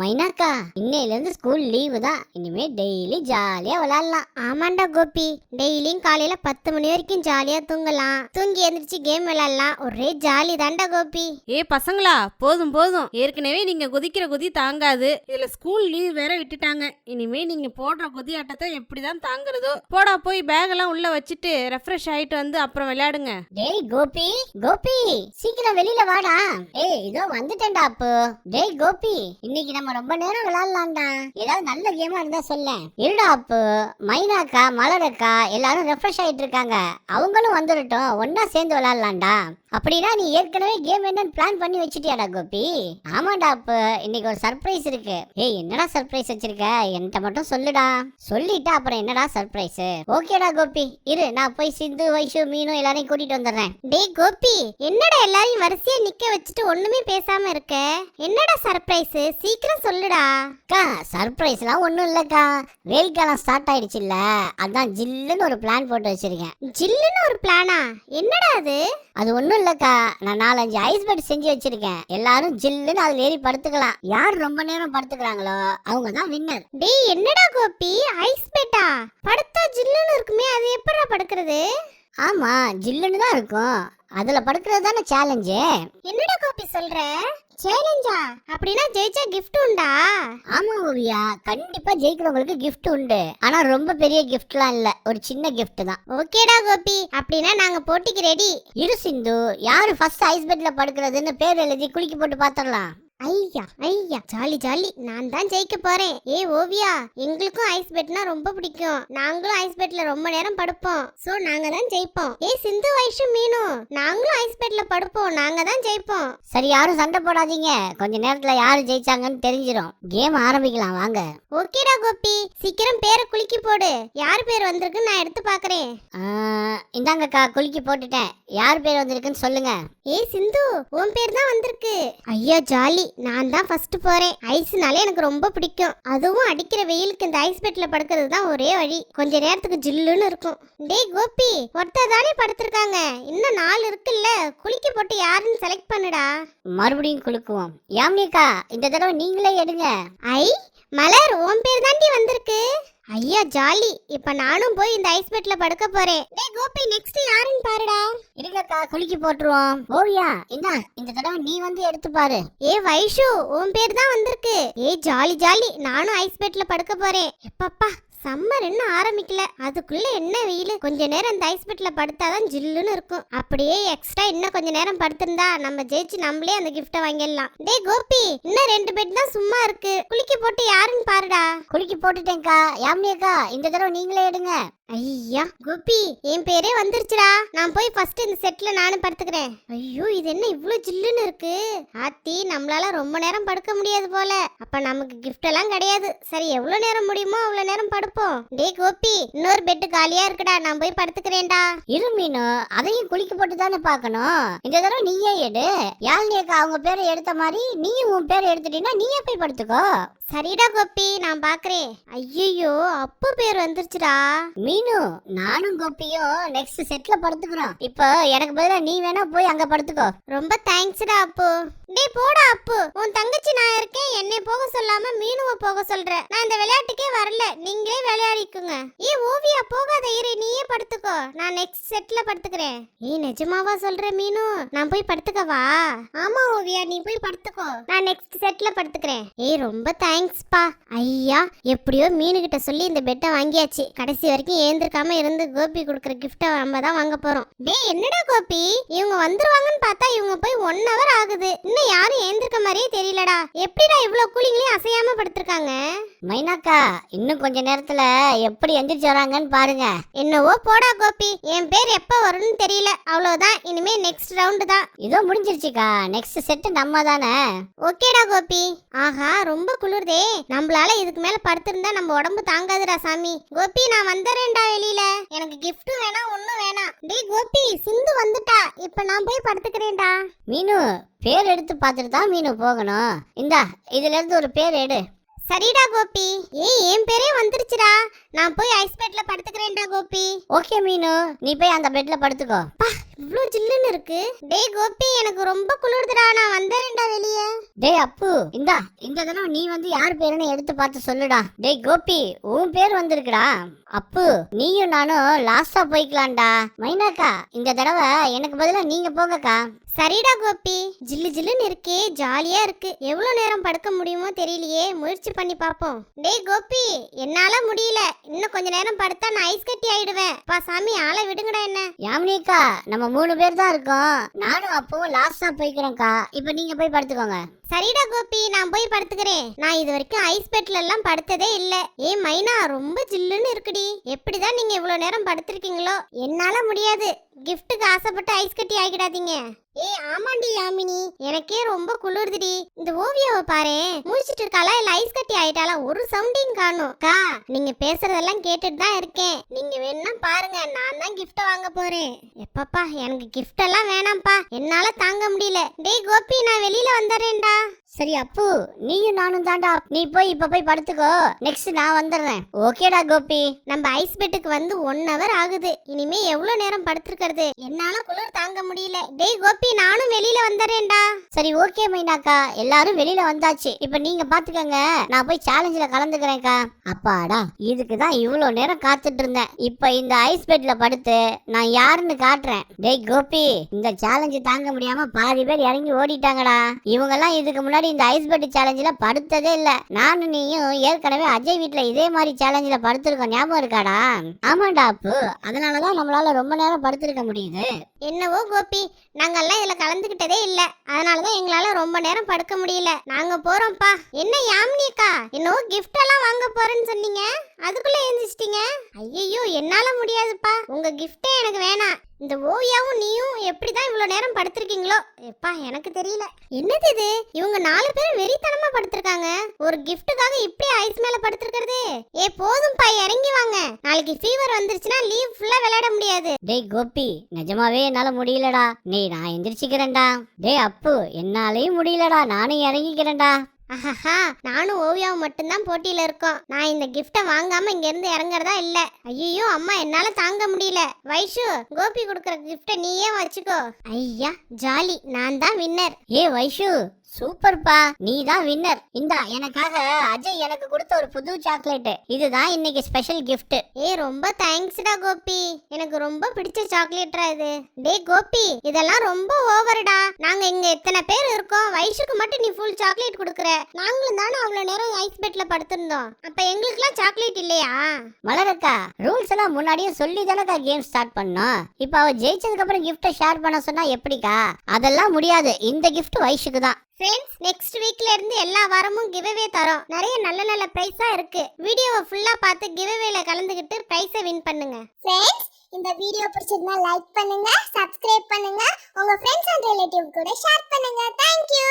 Minorca இன்னையில இருந்து school leave தான். இனிமே டெய்லி ஜாலியா விளையாடலாம். ஆமாண்டா கோபி. டெய்லியும் காலையில பத்து மணி வரைக்கும் ஜாலியா தூங்கலாம். தூங்கி எந்திரிச்சு கேம் விளையாடலாம். ஒரே ஜாலி தாண்டா கோபி. ஏ பசங்களா போதும் போதும். ஏற்கனவே நீங்க குதிக்கிற குதி தாங்காது. இதுல ஸ்கூல் லீவ் வேற விட்டுட்டாங்க. இனிமே நீங்க போடுற குதி ஆட்டத்தை எப்படிதான் தாங்குறதோ. போடா போய் பேக் எல்லாம் உள்ள வச்சுட்டு ரெஃப்ரெஷ் ஆயிட்டு வந்து அப்புறம் விளையாடுங்க. டேய் கோபி. கோபி. சீக்கிரம் வெளியில வாடா. ஏய் இதோ வந்துட்டேன்டா அப்போ. டேய் கோபி. இன்னைக்கு நம்ம ரொம்ப நேரம் விளையாடலாம்டா. ஏதாவது நல்ல கேமா இருந்தா சொல்ல. இருடா அப்பு? மைனாக்கா மலரக்கா எல்லாரும் ரெஃப்ரெஷ் ஆயிட்டு இருக்காங்க. அவங்களும் வந்துடட்டும் ஒன்னா சேர்ந்து விளையாடலாம்டா. அப்படின்னா நீ ஏற்கனவே கேம் என்னன்னு பிளான் பண்ணி வச்சிட்டியாடா கோபி? ஆமாடா அப்ப இன்னைக்கு ஒரு சர்ப்ரைஸ் இருக்கு. ஏய் என்னடா சர்ப்ரைஸ் வச்சிருக்க? என்கிட்ட மட்டும் சொல்லுடா. சொல்லிட்டா அப்புறம் என்னடா சர்ப்ரைஸ் ஓகேடா கோபி இரு நான் போய் சிந்து வைஷு மீனும் எல்லாரையும் கூட்டிட்டு வந்துடுறேன். டேய் கோபி என்னடா எல்லாரையும் வரிசையா நிக்க வச்சுட்டு ஒண்ணுமே பேசாம இருக்க? என்னடா சர்ப்ரைஸ் சீக்கிரம் சொல்லுடா. அக்கா சர்ப்ரைஸ்லாம் ஒண்ணும் இல்லக்கா. வெயில் காலம் ஸ்டார்ட் ஆயிடுச்சுல்ல அதான் ஜில்லுன்னு ஒரு பிளான் போட்டு வச்சிருக்கேன். ஜில்லுன்னு ஒரு பிளானா என்னடா அது? அது ஒண்ணும் இல்லக்கா. நான் நாலஞ்சு ஐஸ் பெட் செஞ்சு வச்சிருக்கேன். எல்லாரும் ஜில்லுன்னு அதுல ஏறி படுத்துக்கலாம். யார் ரொம்ப நேரம் படுத்துக்கிறாங்களோ அவங்க தான் வின்னர் டேய் என்னடா கோபி? ஐஸ் பெட்டா படுத்தா ஜில்லுன்னு இருக்குமே அது எப்படிடா படுக்கிறது? ஆமா ஜில்லுன்னு தான் இருக்கும். அதில் படுக்கிறது தானே சேலஞ்சு என்னடா கோபி சொல்ற? சேலஞ்சா அப்படின்னா ஜெயிச்சா gift உண்டா? ஆமா ஓவியா. கண்டிப்பா ஜெயிக்கிறவங்களுக்கு gift உண்டு. ஆனா ரொம்ப பெரிய கிஃப்ட்லாம் இல்ல. ஒரு சின்ன gift தான். ஓகேடா கோபி. அப்படின்னா நாங்க போட்டிக்கு ரெடி இரு சிந்து. யாரு ஃபர்ஸ்ட் ஐஸ் பெட்ல படுக்கிறதுன்னு பேர் எழுதி குளிக்க போட்டு பாத்திரலாம். ஐயா ஐயா. Jolly jolly. நான் தான் ஜெயிக்க போறேன். ஏ ஓவியா எங்களுக்கும் ஐஸ் பெட்னா ரொம்ப பிடிக்கும். நாங்களும் ஐஸ் பெட்ல ரொம்ப நேரம் படுப்போம். சோ நாங்க தான் ஜெயிப்போம். ஏ சிந்து வைஷு மீனு. நாங்களும் ஐஸ் பெட்ல படுப்போம். நாங்க தான் ஜெயிப்போம். சரி யாரும் சண்டை போடாதீங்க. கொஞ்ச நேரத்துல யாரு ஜெயிச்சாங்கன்னு தெரிஞ்சிடும் கேம் ஆரம்பிக்கலாம். வாங்க. ஓகேடா கோபி. சீக்கிரம் பேரை குலுக்கி போடு. யார் பேர் வந்திருக்குன்னு நான் எடுத்து பாக்குறேன். இந்தாங்கக்கா. குலுக்கி போட்டுட்டேன். யார் பேர் வந்திருக்குன்னு சொல்லுங்க. ஏ சிந்து உன் பேர் தான் வந்திருக்கு. ஐயா ஜாலி. நான் தான் ஃபர்ஸ்ட் போறேன். ஐஸ்னாலே எனக்கு ரொம்ப பிடிக்கும். அதுவும் அடிக்கிற வெயிலுக்கு இந்த ஐஸ் பெட்ல படுக்கிறது தான் ஒரே வழி. கொஞ்ச நேரத்துக்கு ஜில்லுன்னு இருக்கும். டேய் கோபி ஒருத்தர் தானே படுத்திருக்காங்க. இன்னும் நாலு இருக்குல்ல. குளிக்க போட்டு யாருன்னு செலக்ட் பண்ணுடா. மறுபடியும் குலுக்குவோம். யாமினிக்கா இந்த தடவை நீங்களே எடுங்க. ஐ மலர் உன் பேர் தாண்டி வந்திருக்கு. ஐயா ஜாலி. இப்ப நானும் போய் இந்த ஐஸ் பெட்ல படுக்க போறேன். டேய் கோபி நெக்ஸ்ட் யாருன்னு பாருடா. இருங்கக்கா குலுக்கி போட்டுருவோம். ஓவியா இந்தா இந்த தடவை நீ வந்து எடுத்து பாரு. ஏ வைஷு உன் பேர் தான் வந்திருக்கு. ஏ ஜாலி ஜாலி. நானும் ஐஸ் பெட்ல படுக்க போறேன். எப்பப்பா சம்மர் இன்னும் ஆரம்பிக்கல. அதுக்குள்ள என்ன வெயில்? கொஞ்ச நேரம் அந்த ஐஸ் பெட்டில் படுத்தாதான் ஜில்லுன்னு இருக்கும். அப்படியே எக்ஸ்ட்ரா இன்னும் கொஞ்ச நேரம் படுத்திருந்தா நம்ம ஜெயிச்சு நம்மளே அந்த கிஃப்ட்டை வாங்கிடலாம். டேய் கோபி இன்னும் ரெண்டு பெட் தான் சும்மா இருக்கு. குளிக்க போட்டு யாருன்னு பாருடா. குளிக்க போட்டுட்டேன்க்கா. யாமியக்கா இந்த தடவை நீங்களே எடுங்க. ஐயா கோபி என் பேரே வந்துருச்சுடா. நான் போய் ஃபர்ஸ்ட் இந்த செட்ல நானும் படுத்துக்கிறேன். ஐயோ இது என்ன இவ்ளோ ஜில்லுன்னு இருக்கு? ஆத்தி நம்மளால ரொம்ப நேரம் படுக்க முடியாது போல. அப்ப நமக்கு கிஃப்ட் எல்லாம் கிடையாது. சரி எவ்வளவு நேரம் முடியுமோ அவ்வளவு நேரம் படுப்போம். டேய் கோபி இன்னொரு பெட்டு காலியா இருக்குடா. நான் போய் படுத்துக்கிறேன்டா. இரு மீனு. அதையும் குளிக்க போட்டு தானே பார்க்கணும். இந்த தடவை நீயே எடு. யாழ்னியக்கா அவங்க பேரை எடுத்த மாதிரி நீயும் உன் பேரை எடுத்துட்டீங்கன்னா நீயே போய் படுத்துக்கோ. சரிடா கோபி நான் பாக்குறேன். ஐயோ அப்பு பேர் வந்துருச்சுடா. மீனு நானும் கோபியும் நெக்ஸ்ட் செட்ல படுத்துக்கிறோம். இப்போ எனக்கு பதிலா நீ வேணா போய் அங்க படுத்துக்கோ. ரொம்ப தேங்க்ஸ்டா அப்பு. டேய் போடா அப்பு. உன் தங்கச்சி நான் இருக்கேன். என்னை போக சொல்லாம மீனுவ போக சொல்ற. நான் இந்த விளையாட்டுக்கே வரல. நீங்களே விளையாடிக்குங்க. ஏ ஓவியா போகாத இரு. நீயே படுத்துக்கோ. நான் நெக்ஸ்ட் செட்ல படுத்துக்கிறேன். ஏ நிஜமாவா சொல்ற மீனு? நான் போய் படுத்துக்கவா? ஆமா ஓவியா நீ போய் படுத்துக்கோ. நான் நெக்ஸ்ட் செட்ல படுத்துக்கிறேன். ஏய் ரொம்ப தேங்க்ஸ்ப்பா. ஐயா எப்படியோ மீனு கிட்ட சொல்லி இந்த பெட்டை வாங்கியாச்சு. கடைசி வரைக்கும் ஏந்திருக்காம இருந்து கோபி கொடுக்குற கிஃப்ட்டை நம்ம தான் வாங்க போறோம். டேய் என்னடா கோபி? இவங்க வந்துருவாங்கன்னு பார்த்தா இவங்க போய் ஒன் ஹவர் ஆகுது. இன்னும் யாரும் ஏந்திருக்க மாதிரியே தெரியலடா. எப்படிடா இவ்ளோ கூலிங்லயும் அசையாம படுத்திருக்காங்க? மைனாக்கா இன்னும் கொஞ்ச நேரத்துல எப்படி எந்திரிச்சு வராங்கன்னு பாருங்க. என்னவோ போடா கோபி. என் பேர் எப்ப வரும்னு தெரியல. அவ்வளவுதான். இனிமே நெக்ஸ்ட் ரவுண்டு தான். இதோ முடிஞ்சிருச்சுக்கா. நெக்ஸ்ட் செட் நம்ம தானே. ஓகேடா கோபி. ஆஹா ரொம்ப குளிர்தே நம்மளால இதுக்கு மேல படுத்திருந்தா நம்ம உடம்பு தாங்காதுடா சாமி. கோபி நான் வந்துடுறேன்டா வெளியில. எனக்கு கிஃப்ட்டும் வேணாம் ஒண்ணும் வேணாம் டேய் கோபி சிந்து வந்துட்டா. இப்ப நான் போய் படுத்துக்கிறேன்டா. மீனு பேர் எடுத்து பார்த்துட்டு தான் மீனு போகணும். இந்தா இதுல இருந்து ஒரு பேர் எடு. சரிடா கோபி. ஏய் என் பேரே வந்துருச்சுடா. நான் போய் ஐஸ் பெட்ல படுத்துக்கிறேன்டா கோபி. ஓகே மீனு. நீ போய் அந்த பெட்ல படுத்துக்கோ. இவ்ளோ ஜில்லுன்னு இருக்கு. டேய் கோபி எனக்கு ரொம்ப குளிருதுடா நான் வந்துடுறேன்டா வெளியே. டேய் அப்பு இந்தா இந்த தடவை நீ வந்து யார் பேருன்னு எடுத்து பார்த்து சொல்லுடா. டேய் கோபி உன் பேர் வந்திருக்குடா. அப்பு நீயும் நானும் லாஸ்டா போய்க்கலாம்டா. மைனாக்கா இந்த தடவை எனக்கு பதிலா நீங்க போங்கக்கா. சரிடா கோபி. ஜில்லு ஜில்லுன்னு இருக்கே ஜாலியா இருக்கு. எவ்வளவு நேரம் படுக்க முடியுமோ தெரியலையே. முயற்சி பண்ணி பாப்போம் டேய் கோபி என்னால முடியல. இன்னும் கொஞ்ச நேரம் படுத்தா நான் ஐஸ் கட்டி ஆயிடுவேன். பா சாமி ஆளை விடுங்கடா யாமினிக்கா நம்ம மூணு பேர் தான் இருக்கோம். நானும் அப்பவும் லாஸ்டா போய்க்கிறேன்க்கா. இப்போ நீங்க போய் படுத்துக்கோங்க. சரிடா கோபி நான் போய் படுத்துக்கிறேன். நான் இது வரைக்கும் ஐஸ் பெட்ல எல்லாம் படுத்ததே இல்ல. ஏ மைனா ரொம்ப ஜில்லுன்னு இருக்குடி. எப்படிதான் நீங்க இவ்வளவு நேரம் படுத்திருக்கீங்களோ? என்னால முடியாது. கிஃப்ட்டுக்கு ஆசைப்பட்டு ஐஸ் கட்டி ஆகிடாதீங்க. ஏ ஆமாண்டி யாமினி எனக்கே ரொம்ப குளிருதுடி. இந்த ஓவியாவை பாரு. முடிச்சிட்டு இருக்காளா? இல்ல ஐஸ் கட்டி ஆயிட்டாளா? ஒரு சவுண்டையும் காணும். கா நீங்க பேசுறதெல்லாம் கேட்டுட்டு தான் இருக்கேன். நீங்க வேணா பாருங்க. நான் தான் கிஃப்ட் வாங்க போறேன். எப்பப்பா எனக்கு கிஃப்ட் எல்லாம் வேணாம்ப்பா. என்னால தாங்க முடியல. டேய் கோபி நான் வெளியில வந்துடுறேன்டா. சரி அப்பு நீயும் நானும் தாண்டா நீ போய் இப்ப போய் படுத்துக்கோ. நெக்ஸ்ட் நான் வந்துடுறேன். ஓகேடா கோபி. நம்ம ஐஸ் பெட்டுக்கு வந்து ஒன் ஹவர் ஆகுது. இனிமே எவ்வளவு நேரம் படுத்திருக்கிறது? என்னால குளிர் தாங்க முடியல. டேய் கோபி நானும் வெளியில வந்துடுறேன்டா சரி ஓகே மைனாக்கா. எல்லாரும் வெளியில வந்தாச்சு. இப்ப நீங்க பாத்துக்கங்க. நான் போய் சேலஞ்சில கலந்துக்கிறேன்க்கா. அப்பாடா இதுக்கு தான் இவ்வளோ நேரம் காத்துட்டு இருந்தேன். இப்ப இந்த ஐஸ் பெட்ல படுத்து நான் யாருன்னு காட்டுறேன். டேய் கோபி இந்த சேலஞ்சு தாங்க முடியாம பாதி பேர் இறங்கி ஓடிட்டாங்கடா. இவங்கெல்லாம் இதுக்கு முன்னாடி இந்த ஐஸ் பெட் சேலஞ்சில் படுத்ததே இல்ல. நானும் நீயும் ஏற்கனவே அஜய் வீட்டுல இதே மாதிரி சேலஞ்சில படுத்திருக்கோம். ஞாபகம் இருக்காடா? ஆமாண்டா அப்பு. அதனாலதான் நம்மளால ரொம்ப நேரம் படுத்திருக்க முடியுது. என்னவோ கோபி. நாங்கெல்லாம் இதுல கலந்துக்கிட்டதே இல்ல. அதனாலதான் எங்களால ரொம்ப நேரம் படுக்க முடியல. நாங்க போறோம்ப்பா. என்ன யாமினிக்கா என்னவோ கிஃப்ட் எல்லாம் வாங்க போறேன்னு சொன்னீங்க. அதுக்குள்ள எழுந்திச்சிட்டீங்க ஐயோ என்னால முடியாதுப்பா. உங்க கிஃப்டே எனக்கு வேணாம். இந்த ஓவியாவும் நீயும் எப்படிதான் இவ்வளோ நேரம் படுத்திருக்கீங்களோ? எப்பா எனக்கு தெரியல. என்னது இது? இவங்க நாலு பேரும் வெறித்தனமா படுத்திருக்காங்க. ஒரு கிஃப்ட்டுக்காக இப்படி ஐஸ் மேல படுத்திருக்கிறது. ஏ போதும்பா இறங்கி வாங்க. நாளைக்கு ஃபீவர் வந்துருச்சுன்னா லீவ் ஃபுல்லா விளையாட முடியாது. டேய் கோபி நிஜமாவே என்னால முடியலடா. நீ நான் எந்திரிச்சுக்கிறேன்டா. டேய் அப்பு என்னாலையும் முடியலடா. நானும் இறங்கிக்கிறேன்டா. அஹஹா நானும் ஓவியாவும் மட்டும்தான் போட்டியில இருக்கோம். நான் இந்த கிஃப்ட்டை வாங்காம இங்க இருந்து இறங்குறதா இல்ல. ஐயோ அம்மா என்னால தாங்க முடியல. வைஷு கோபி கொடுக்குற கிஃப்ட்டை நீயே வச்சுக்கோ. ஐயா ஜாலி. நான் தான் வின்னர் ஏ வைஷு சூப்பர்ப்பா. நீ தான் வின்னர் இந்தா எனக்காக அஜய் எனக்கு கொடுத்த ஒரு புது சாக்லேட் இதுதான் இன்னைக்கு ஸ்பெஷல் கிஃப்ட் ஏ ரொம்ப தேங்க்ஸ்டா கோபி. எனக்கு ரொம்ப பிடிச்ச சாக்லேட்ரா இது. டேய் கோபி இதெல்லாம் ரொம்ப ஓவர்டா. நாங்க இங்க எத்தனை பேர் இருக்கோம்? வயசுக்கு மட்டும் நீ ஃபுல் சாக்லேட் கொடுக்குற. நாங்களும் தானே அவ்வளவு நேரம் ஐஸ் பெட்ல படுத்திருந்தோம். அப்ப எங்களுக்குலாம் சாக்லேட் இல்லையா? மலரக்கா ரூல்ஸ் எல்லாம் முன்னாடியே சொல்லி தானக்கா கேம் ஸ்டார்ட் பண்ணோம். இப்போ அவ ஜெயிச்சதுக்கு அப்புறம் கிஃப்ட்டை ஷேர் பண்ண சொன்னா எப்படிக்கா? அதெல்லாம் முடியாது. இந்த கிஃப்ட் வயசுக்கு தான். ஃப்ரெண்ட்ஸ் நெக்ஸ்ட் வீக்ல இருந்து எல்லா வாரமும் கிவ்அவே தரோம். நிறைய நல்ல நல்ல பிரைஸா இருக்கு. வீடியோவை ஃபுல்லா பார்த்து கிவ்அவேல கலந்துக்கிட்டு பிரைஸை வின் பண்ணுங்க. ஃப்ரெண்ட்ஸ் இந்த வீடியோ பிடிச்சிருந்தா லைக் பண்ணுங்க சப்ஸ்கிரைப் பண்ணுங்க. உங்க ஃப்ரெண்ட்ஸ் அண்ட் ரிலேட்டிவ் கூட ஷேர் பண்ணுங்க. Thank you